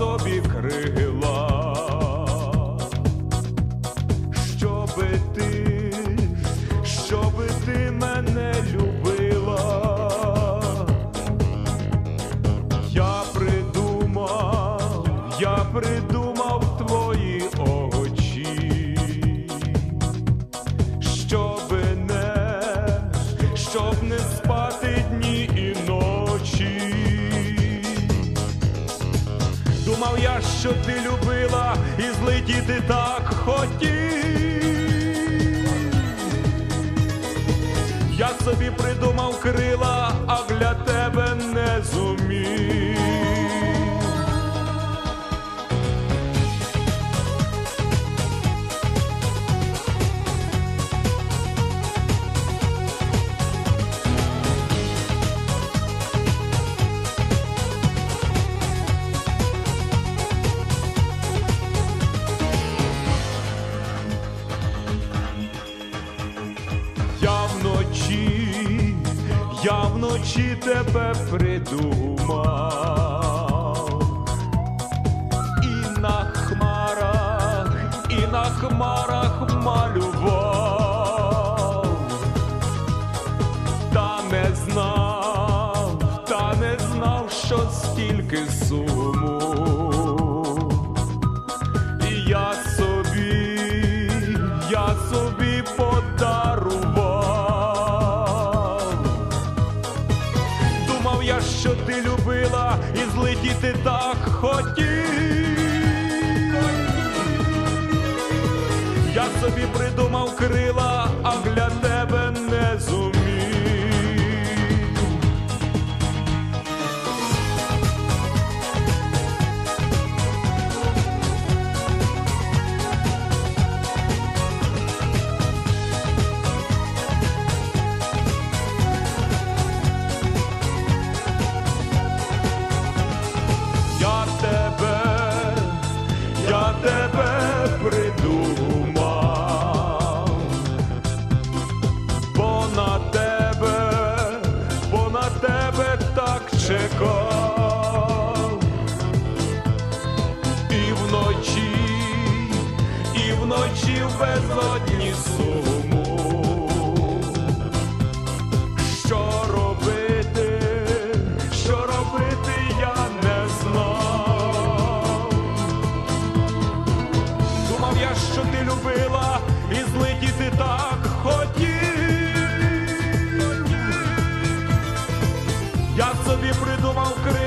собі крил. думав я, що ти любила, і злетіти так хотів. Я вночі тебе придумав, і на хмарах, і на хмарах малював, та не знав, та не знав, що стільки суму. Злетіти так хотів. І вночі, і вночі в безодні суму. Що робити, що робити, я не знав. Думав я, що ти любила і злетіти так хотів. Я собі придумав крила.